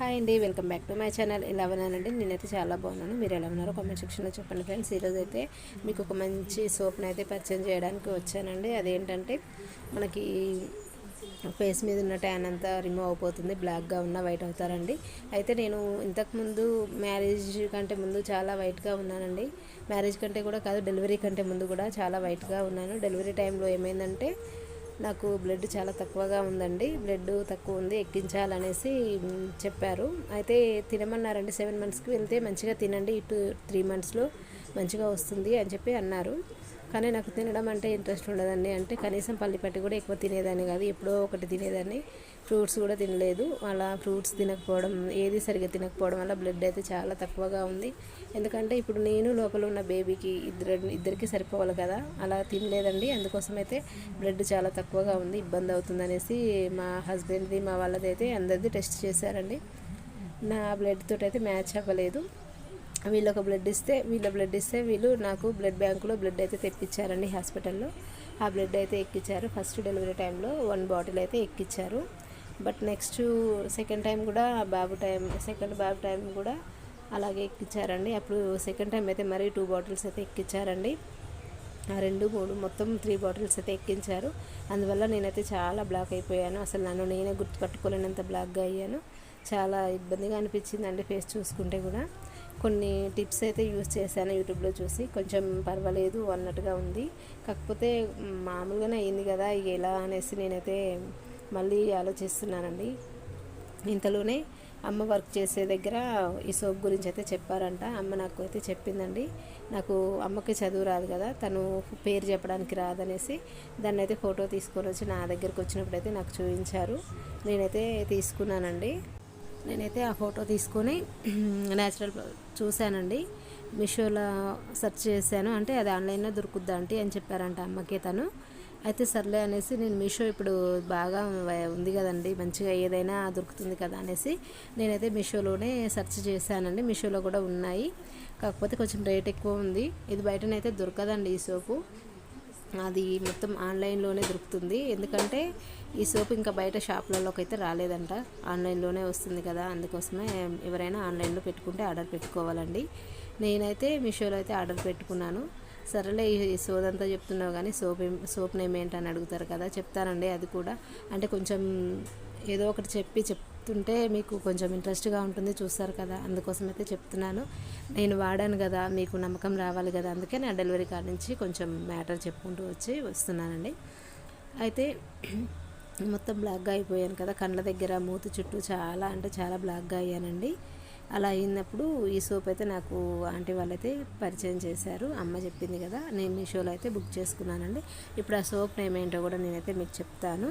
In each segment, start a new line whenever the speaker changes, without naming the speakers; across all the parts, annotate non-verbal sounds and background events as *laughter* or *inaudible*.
Hi అండి welcome back to my channel. ఎలా ఉన్నానండి నేనైతే చాలా బాగున్నాను. మీరు ఎలా ఉన్నారో కామెంట్ సెక్షన్లో చెప్పండి ఫ్రెండ్స్. ఈరోజు అయితే మీకు ఒక మంచి సోప్ని అయితే పరిచయం చేయడానికి వచ్చానండి. అదేంటంటే మనకి ఫేస్ మీద ఉన్న ట్యాన్ అంతా రిమూవ్ అయిపోతుంది. బ్లాక్గా ఉన్న వైట్ అవుతారండి. అయితే నేను ఇంతకుముందు మ్యారేజ్ కంటే ముందు చాలా వైట్గా ఉన్నానండి. మ్యారేజ్ కంటే కూడా కాదు డెలివరీ కంటే ముందు కూడా చాలా వైట్గా ఉన్నాను. డెలివరీ టైంలో ఏమైందంటే నాకు బ్లడ్ చాలా తక్కువగా ఉందండి. బ్లడ్ తక్కువ ఉంది ఎక్కించాలనేసి చెప్పారు. అయితే తినమన్నారండి సెవెన్ మంత్స్కి వెళ్తే మంచిగా తినండి ఇటు త్రీ మంత్స్లో మంచిగా వస్తుంది అని చెప్పి అన్నారు. కానీ నాకు తినడం అంటే ఇంట్రెస్ట్ ఉండదండి. అంటే కనీసం పల్లిపట్టి కూడా ఎక్కువ తినేదాన్ని కాదు. ఎప్పుడో ఒకటి తినేదాన్ని. ఫ్రూట్స్ కూడా తినలేదు. అలా ఫ్రూట్స్ తినకపోవడం ఏది సరిగ్గా తినకపోవడం వల్ల బ్లడ్ అయితే చాలా తక్కువగా ఉంది. ఎందుకంటే ఇప్పుడు నేను లోపల ఉన్న బేబీకి ఇద్దరు ఇద్దరికి సరిపోవాలి కదా. అలా తినలేదండి. అందుకోసం అయితే బ్లడ్ చాలా తక్కువగా ఉంది. ఇబ్బంది అవుతుంది అనేసి మా హస్బెండ్ది మా వాళ్ళది అయితే అందరిది టెస్ట్ చేశారండి. నా బ్లడ్ తోటి అయితే మ్యాచ్ అవ్వలేదు. వీళ్ళు ఒక బ్లడ్ ఇస్తే వీళ్ళ బ్లడ్ ఇస్తే వీళ్ళు నాకు బ్లడ్ బ్యాంకులో బ్లడ్ అయితే తెప్పించారండి హాస్పిటల్లో ఆ బ్లడ్ అయితే ఎక్కించారు ఫస్ట్ డెలివరీ టైంలో వన్ బాటిల్ అయితే ఎక్కించారు బట్ నెక్స్ట్ సెకండ్ టైం కూడా బాబు టైం సెకండ్ బాబు టైం కూడా అలాగే ఎక్కించారండి అప్పుడు సెకండ్ టైం అయితే మరీ టూ బాటిల్స్ అయితే ఎక్కించారండి ఆ రెండు మూడు మొత్తం త్రీ బాటిల్స్ అయితే ఎక్కించారు. అందువల్ల నేనైతే చాలా బ్లాక్ అయిపోయాను. అసలు నన్ను నేనే గుర్తుపట్టుకోలేనంత బ్లాక్గా అయ్యాను. చాలా ఇబ్బందిగా అనిపించింది అండి ఫేస్ చూసుకుంటే కూడా. కొన్ని టిప్స్ అయితే యూస్ చేశాను యూట్యూబ్లో చూసి. కొంచెం పర్వాలేదు అన్నట్టుగా ఉంది. కాకపోతే మామూలుగానే అయింది కదా ఎలా అనేసి నేనైతే మళ్ళీ ఆలోచిస్తున్నానండి. ఇంతలోనే అమ్మ వర్క్ చేసే దగ్గర ఈ సోప్ గురించి అయితే చెప్పారంట. అమ్మ నాకు అయితే చెప్పిందండి. నాకు అమ్మకి చదువు రాదు కదా తను పేరు చెప్పడానికి రాదనేసి దాన్ని అయితే ఫోటో తీసుకొని వచ్చి నా దగ్గరకు వచ్చినప్పుడు అయితే నాకు చూపించారు. నేనైతే తీసుకున్నానండి. నేనైతే ఆ ఫోటో తీసుకొని న్యాచురల్ చూశానండి. మీషోలో సెర్చ్ చేశాను. అంటే అది ఆన్లైన్లో దొరుకుద్దా అని చెప్పారంట అమ్మకి తను. అయితే సర్లే అనేసి నేను మీషో ఇప్పుడు బాగా ఉంది కదండి. మంచిగా ఏదైనా దొరుకుతుంది కదా అనేసి నేనైతే మీషోలోనే సెర్చ్ చేశానండి. మీషోలో కూడా ఉన్నాయి. కాకపోతే కొంచెం రేట్ ఎక్కువ ఉంది. ఇది బయటనైతే దొరకదండి ఈ సోపు. అది మొత్తం ఆన్లైన్లోనే దొరుకుతుంది. ఎందుకంటే ఈ సోప్ ఇంకా బయట షాప్లలోకి అయితే రాలేదంట. ఆన్లైన్లోనే వస్తుంది కదా అందుకోసమే ఎవరైనా ఆన్లైన్లో పెట్టుకుంటే ఆర్డర్ పెట్టుకోవాలండి. నేనైతే మీషోలో అయితే ఆర్డర్ పెట్టుకున్నాను. సరేలే ఈ సోదంతా చెప్తున్నావు కానీ సోప్ సోప్ నేమ్ ఏంటని అడుగుతారు కదా చెప్తానండి అది కూడా. అంటే కొంచెం ఏదో ఒకటి చెప్పి చెప్తుంటే మీకు కొంచెం ఇంట్రెస్ట్గా ఉంటుంది చూస్తారు కదా. అందుకోసం అయితే చెప్తున్నాను. నేను వాడాను కదా మీకు నమ్మకం రావాలి కదా అందుకే నా డెలివరీ కార్డ్ నుంచి కొంచెం మ్యాటర్ చెప్పుకుంటూ వచ్చి వస్తున్నానండి. అయితే *clears throat* మొత్తం బ్లాక్గా అయిపోయాను కదా. కళ్ళ దగ్గర మూతి చుట్టూ చాలా అంటే చాలా బ్లాక్గా అయ్యానండి. అలా అయినప్పుడు ఈ సోప్ అయితే నాకు ఆంటీ వాళ్ళైతే పరిచయం చేశారు. అమ్మ చెప్పింది కదా నేను మీషోలో అయితే బుక్ చేసుకున్నానండి. ఇప్పుడు ఆ సోప్ నేమ్ ఏంటో కూడా నేనైతే మీకు చెప్తాను.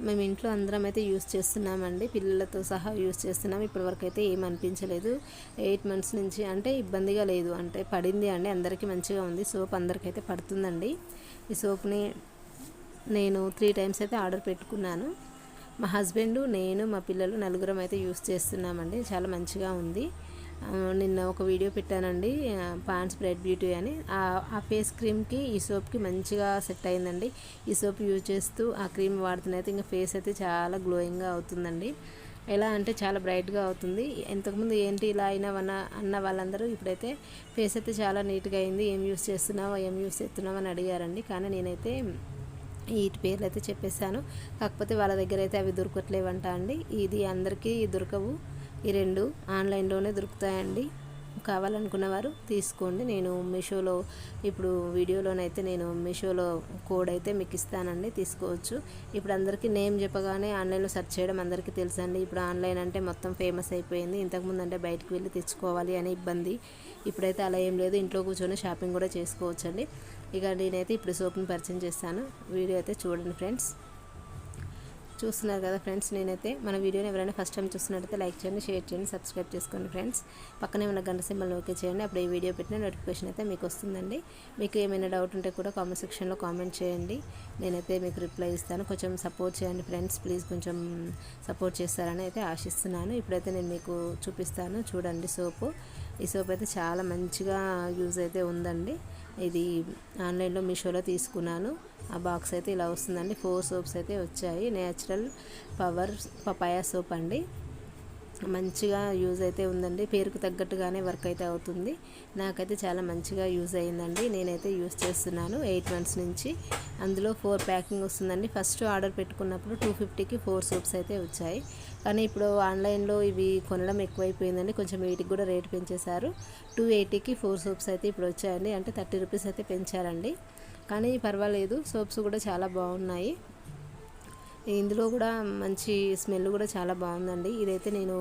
మేము ఇంట్లో అందరం అయితే యూస్ చేస్తున్నామండి. పిల్లలతో సహా యూస్ చేస్తున్నాం. ఇప్పటివరకు అయితే ఏం అనిపించలేదు. ఎయిట్ మంత్స్ నుంచి అంటే ఇబ్బందిగా లేదు. అంటే పడింది అండి. అందరికీ మంచిగా ఉంది. సోప్ అందరికైతే పడుతుందండి. ఈ సోప్ని నేను త్రీ టైమ్స్ అయితే ఆర్డర్ పెట్టుకున్నాను. మా హస్బెండ్ నేను మా పిల్లలు నలుగురం అయితే యూస్ చేస్తున్నామండి. చాలా మంచిగా ఉంది. నిన్న ఒక వీడియో పెట్టానండి పాన్స్ బ్రైట్ బ్యూటీ అని. ఆ ఆ ఫేస్ క్రీమ్కి ఈ సోప్కి మంచిగా సెట్ అయిందండి. ఈ సోప్ యూజ్ చేస్తూ ఆ క్రీమ్ వాడుతున్నైతే ఇంకా ఫేస్ అయితే చాలా గ్లోయింగ్గా అవుతుందండి. ఎలా అంటే చాలా బ్రైట్గా అవుతుంది. ఇంతకుముందు ఏంటి ఇలా అయినా అన్న అన్న వాళ్ళందరూ ఇప్పుడైతే ఫేస్ అయితే చాలా నీట్గా అయింది. ఏం యూస్ చేస్తున్నావో ఏం యూస్ చేస్తున్నావు అని అడిగారండి. కానీ నేనైతే వీటి పేర్లు అయితే చెప్పేశాను. కాకపోతే వాళ్ళ దగ్గర అయితే అవి దొరకట్లేవంట అండి. ఇది అందరికీ దొరకవు. ఈ రెండు ఆన్లైన్లోనే దొరుకుతాయండి. కావాలనుకున్న వారు తీసుకోండి. నేను మీషోలో ఇప్పుడు వీడియోలోనైతే నేను మీషోలో కోడ్ అయితే మీకు ఇస్తానండి. తీసుకోవచ్చు. ఇప్పుడు అందరికీ నేమ్ చెప్పగానే ఆన్లైన్లో సెర్చ్ చేయడం అందరికీ తెలుసండి. ఇప్పుడు ఆన్లైన్ అంటే మొత్తం ఫేమస్ అయిపోయింది. ఇంతకుముందు అంటే బయటకు వెళ్ళి తెచ్చుకోవాలి అనే ఇబ్బంది ఇప్పుడైతే అలా ఏం లేదు. ఇంట్లో కూర్చొని షాపింగ్ కూడా చేసుకోవచ్చండి. ఇక నేనైతే ఇప్పుడు సోప్ని పరిచయం చేస్తాను. వీడియో అయితే చూడండి ఫ్రెండ్స్. చూస్తున్నారు కదా ఫ్రెండ్స్ నేనైతే మన వీడియోని ఎవరైనా ఫస్ట్ టైం చూస్తున్నట్టయితే లైక్ చేయండి షేర్ చేయండి సబ్స్క్రైబ్ చేసుకోండి ఫ్రెండ్స్. పక్కనే ఉన్న గంట సింబల్ ఓకే చేయండి అప్పుడు ఈ వీడియో పెట్టిన నోటిఫికేషన్ అయితే మీకు వస్తుందండి. మీకు ఏమైనా డౌట్ ఉంటే కూడా కామెంట్ సెక్షన్లో కామెంట్ చేయండి. నేనైతే మీకు రిప్లై ఇస్తాను. కొంచెం సపోర్ట్ చేయండి ఫ్రెండ్స్ ప్లీజ్ కొంచెం సపోర్ట్ చేస్తారని అయితే ఆశిస్తున్నాను. ఇప్పుడైతే నేను మీకు చూపిస్తాను. చూడండి సోపు. ఈ సోప్ అయితే చాలా మంచిగా యూజ్ అయితే ఉందండి. ఇది ఆన్లైన్లో మీషోలో తీసుకున్నాను. ఆ బాక్స్ అయితే ఇలా వస్తుందండి. ఫోర్ సోప్స్ అయితే వచ్చాయి. నేచురల్ పవర్ పపాయా సోప్ అండి. మంచిగా యూజ్ అయితే ఉందండి. పేరుకు తగ్గట్టుగానే వర్క్ అయితే అవుతుంది. నాకైతే చాలా మంచిగా యూజ్ అయ్యిందండి నేనైతే యూజ్ చేస్తున్నాను ఎయిట్ మంత్స్ నుంచి. అందులో ఫోర్ ప్యాకింగ్ వస్తుందండి. ఫస్ట్ ఆర్డర్ పెట్టుకున్నప్పుడు టూ ఫిఫ్టీకి ఫోర్ సోప్స్ అయితే వచ్చాయి. కానీ ఇప్పుడు ఆన్లైన్లో ఇవి కొనడం ఎక్కువైపోయిందండి. కొంచెం వీటికి కూడా రేట్ పెంచేశారు. టూ ఎయిటీకి ఫోర్ సోప్స్ అయితే ఇప్పుడు వచ్చాయండి. అంటే థర్టీ రూపీస్ అయితే పెంచారండి. కానీ పర్వాలేదు. సోప్స్ కూడా చాలా బాగున్నాయి. ఇందులో కూడా మంచి స్మెల్ కూడా చాలా బాగుందండి. ఇదైతే నేను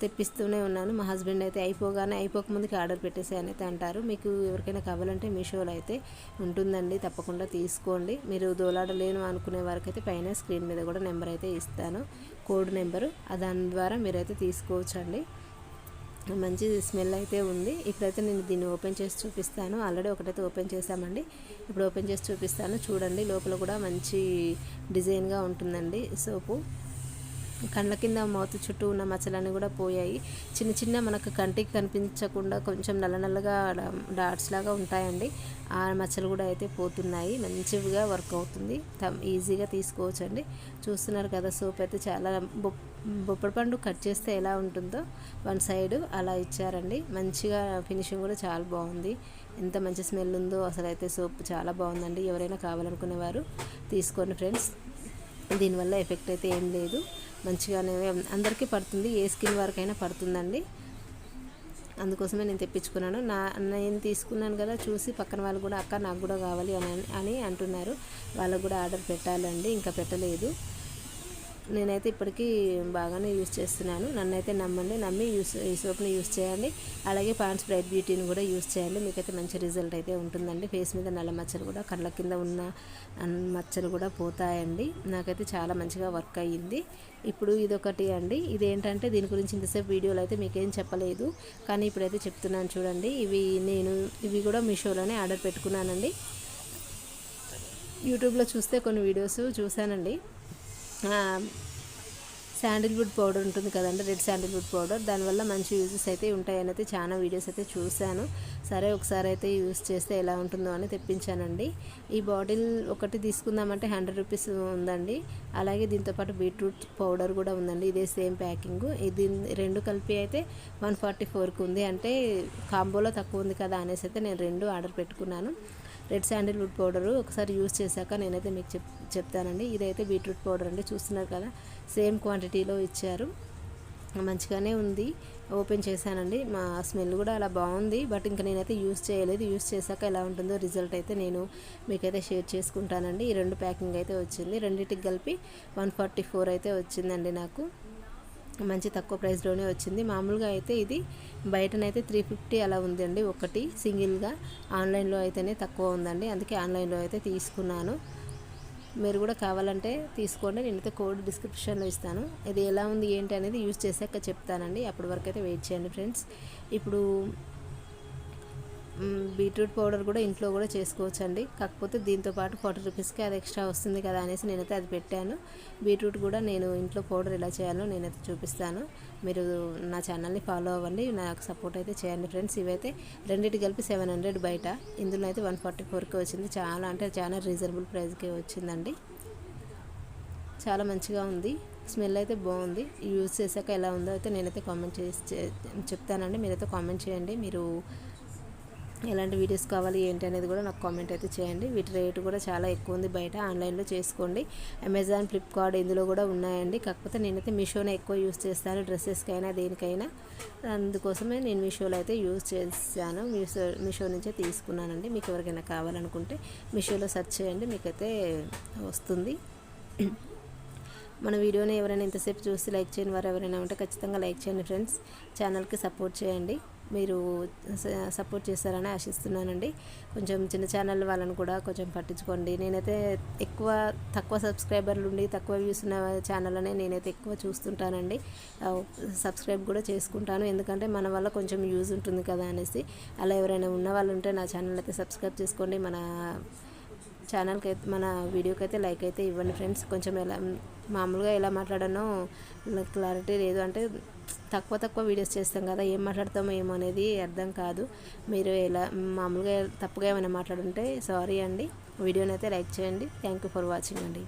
తెప్పిస్తూనే ఉన్నాను. మా హస్బెండ్ అయితే అయిపోగానే అయిపోకముందుకి ఆర్డర్ పెట్టేసాయని అయితే అంటారు. మీకు ఎవరికైనా కావాలంటే మీషోలో అయితే ఉంటుందండి. తప్పకుండా తీసుకోండి. మీరు దోలాడలేను అనుకునే వారికైతే అయితే పైన స్క్రీన్ మీద కూడా నెంబర్ అయితే ఇస్తాను. కోడ్ నెంబరు దాని ద్వారా మీరైతే తీసుకోవచ్చండి. మంచి స్మెల్ అయితే ఉంది. ఇప్పుడైతే నేను దీన్ని ఓపెన్ చేసి చూపిస్తాను. ఆల్రెడీ ఒకటైతే ఓపెన్ చేసామండి ఇప్పుడు ఓపెన్ చేసి చూపిస్తాను. చూడండి లోపల కూడా మంచి డిజైన్గా ఉంటుందండి సోపు. కళ్ళ కింద మౌత్ చుట్టూ ఉన్న మచ్చలన్నీ కూడా పోయాయి. చిన్న చిన్న మనకు కంటికి కనిపించకుండా కొంచెం నల్ల నల్లగా డాట్స్ లాగా ఉంటాయండి. ఆ మచ్చలు కూడా అయితే పోతున్నాయి. మంచిగా వర్క్ అవుతుంది. ఈజీగా తీసుకోవచ్చండి. చూస్తున్నారు కదా సోప్ అయితే చాలా బొప్పడి పండు కట్ చేస్తే ఎలా ఉంటుందో వన్ సైడ్ అలా ఇచ్చారండి. మంచిగా ఫినిషింగ్ కూడా చాలా బాగుంది. ఎంత మంచి స్మెల్ ఉందో అసలు అయితే సోప్ చాలా బాగుందండి. ఎవరైనా కావాలనుకునేవారు తీసుకోండి ఫ్రెండ్స్. దీనివల్ల ఎఫెక్ట్ అయితే ఏం లేదు. మంచిగానే అందరికీ పడుతుంది ఏ స్కిన్ వరకైనా పడుతుందండి. అందుకోసమే నేను తెప్పించుకున్నాను. నా నేను తీసుకున్నాను కదా చూసి పక్కన వాళ్ళు కూడా అక్క నాకు కూడా కావాలి అని అని అంటున్నారు. వాళ్ళకు కూడా ఆర్డర్ పెట్టాలండి ఇంకా పెట్టలేదు. నేనైతే ఇప్పటికీ బాగానే యూస్ చేస్తున్నాను. నన్నైతే నమ్మండి నమ్మి యూస్ ఈ సోప్ని యూస్ చేయండి. అలాగే పాండ్స్ బ్రైట్ బ్యూటీని కూడా యూస్ చేయండి. మీకైతే మంచి రిజల్ట్ అయితే ఉంటుందండి. ఫేస్ మీద నల్ల మచ్చలు కూడా కళ్ళ కింద ఉన్న మచ్చలు కూడా పోతాయండి. నాకైతే చాలా మంచిగా వర్క్ అయ్యింది. ఇప్పుడు ఇదొకటి అండి. ఇదేంటంటే దీని గురించి ఇంతసేపు వీడియోలో అయితే మీకేం చెప్పలేదు. కానీ ఇప్పుడైతే చెప్తున్నాను చూడండి. ఇవి నేను ఇవి కూడా మీషోలోనే ఆర్డర్ పెట్టుకున్నానండి. యూట్యూబ్లో చూస్తే కొన్ని వీడియోస్ చూశానండి. శాండిల్వుడ్ పౌడర్ ఉంటుంది కదండి రెడ్ శాండిల్వుడ్ పౌడర్. దానివల్ల మంచి యూజెస్ అయితే ఉంటాయని అయితే చాలా వీడియోస్ అయితే చూశాను. సరే ఒకసారి అయితే యూస్ చేస్తే ఎలా ఉంటుందో అని తెప్పించానండి. ఈ బాటిల్ ఒకటి తీసుకుందామంటే హండ్రెడ్ రూపీస్ ఉందండి. అలాగే దీంతోపాటు బీట్రూట్ పౌడర్ కూడా ఉందండి. ఇదే సేమ్ ప్యాకింగ్. ఇది రెండు కలిపి అయితే వన్ ఫార్టీ ఫోర్కి ఉంది. అంటే కాంబోలో తక్కువ ఉంది కదా అనేసి అయితే నేను రెండు ఆర్డర్ పెట్టుకున్నాను. రెడ్ శాండిల్వుడ్ పౌడరు ఒకసారి యూస్ చేశాక నేనైతే మీకు చెప్ చెప్తానండి. ఇదైతే బీట్రూట్ పౌడర్ అండి. చూస్తున్నారు కదా సేమ్ క్వాంటిటీలో ఇచ్చారు. మంచిగానే ఉంది. ఓపెన్ చేశానండి. మా స్మెల్ కూడా అలా బాగుంది. బట్ ఇంకా నేనైతే యూస్ చేయలేదు. యూస్ చేశాక ఎలా ఉంటుందో రిజల్ట్ అయితే నేను మీకైతే షేర్ చేసుకుంటానండి. ఈ రెండు ప్యాకింగ్ అయితే వచ్చింది. రెండింటికి కలిపి వన్ ఫార్టీ ఫోర్ అయితే వచ్చిందండి నాకు. మంచి తక్కువ ప్రైస్లోనే వచ్చింది. మామూలుగా అయితే ఇది బయటనైతే త్రీ ఫిఫ్టీ అలా ఉందండి. ఒకటి సింగిల్గా ఆన్లైన్లో అయితేనే తక్కువ ఉందండి. అందుకే ఆన్లైన్లో అయితే తీసుకున్నాను. మీరు కూడా కావాలంటే తీసుకోండి. నేనైతే కోడ్ డిస్క్రిప్షన్లో ఇస్తాను. ఇది ఎలా ఉంది ఏంటి అనేది యూజ్ చేశాక చెప్తానండి. అప్పటి వరకు అయితే వెయిట్ చేయండి ఫ్రెండ్స్. ఇప్పుడు బీట్రూట్ పౌడర్ కూడా ఇంట్లో కూడా చేసుకోవచ్చు అండి కాకపోతే దీంతో పాటు ఫార్టీ రూపీస్కి అది ఎక్స్ట్రా వస్తుంది కదా అనేసి నేనైతే అది పెట్టాను. బీట్రూట్ కూడా నేను ఇంట్లో పౌడర్ ఎలా చేయాలో నేనైతే చూపిస్తాను. మీరు నా ఛానల్ని ఫాలో అవ్వండి నాకు సపోర్ట్ అయితే చేయండి ఫ్రెండ్స్. ఇవైతే రెండింటి కలిపి సెవెన్ హండ్రెడ్ బయట. ఇందులో అయితే వన్ ఫార్టీ ఫోర్కి వచ్చింది. చాలా అంటే చాలా రీజనబుల్ ప్రైస్కి వచ్చిందండి. చాలా మంచిగా ఉంది. స్మెల్ అయితే బాగుంది. యూజ్ చేశాక ఎలా ఉందో అయితే నేనైతే కామెంట్ చేసి చెప్తానండి. మీరైతే కామెంట్ చేయండి. మీరు ఎలాంటి వీడియోస్ కావాలి ఏంటి అనేది కూడా నాకు కామెంట్ అయితే చేయండి. వీటి రేటు కూడా చాలా ఎక్కువ ఉంది బయట. ఆన్లైన్లో చేసుకోండి. అమెజాన్ ఫ్లిప్కార్ట్ ఇందులో కూడా ఉన్నాయండి. కాకపోతే నేనైతే మీషోనే ఎక్కువ యూస్ చేస్తాను. డ్రెస్సెస్కైనా దేనికైనా. అందుకోసమే నేను మీషోలో అయితే యూజ్ చేశాను. మీషో మీషో నుంచే తీసుకున్నానండి. మీకు ఎవరికైనా కావాలనుకుంటే మీషోలో సెర్చ్ చేయండి. మీకైతే వస్తుంది. మన వీడియోని ఎవరైనా ఇంతసేపు చూసి లైక్ చేయని వారు ఎవరైనా ఉంటే ఖచ్చితంగా లైక్ చేయండి ఫ్రెండ్స్ ఛానల్కి సపోర్ట్ చేయండి. మీరు సపోర్ట్ చేస్తారని ఆశిస్తున్నానండి. కొంచెం చిన్న ఛానల్ వాళ్ళని కూడా కొంచెం పట్టించుకోండి. నేనైతే ఎక్కువ తక్కువ సబ్స్క్రైబర్లు ఉండి తక్కువ వ్యూస్ ఉన్న ఛానల్ అనే నేనైతే ఎక్కువ చూస్తుంటానండి. సబ్స్క్రైబ్ కూడా చేసుకుంటాను. ఎందుకంటే మన వల్ల కొంచెం యూజ్ ఉంటుంది కదా అనేసి. అలా ఎవరైనా ఉన్న వాళ్ళు ఉంటే నా ఛానల్ అయితే సబ్స్క్రైబ్ చేసుకోండి. మన ఛానల్కి అయితే మన వీడియోకి అయితే లైక్ అయితే ఇవ్వండి ఫ్రెండ్స్. కొంచెం ఎలా మామూలుగా ఎలా మాట్లాడానో క్లారిటీ లేదు. అంటే తక్కువ తక్కువ వీడియోస్ చేస్తాం కదా ఏం మాట్లాడతామో ఏమో అనేది అర్థం కాదు. మీరు ఎలా మామూలుగా తప్పుగా ఏమైనా మాట్లాడుంటే సారీ అండి. వీడియోని అయితే లైక్ చేయండి. థ్యాంక్ యూ ఫర్ వాచింగ్ అండి.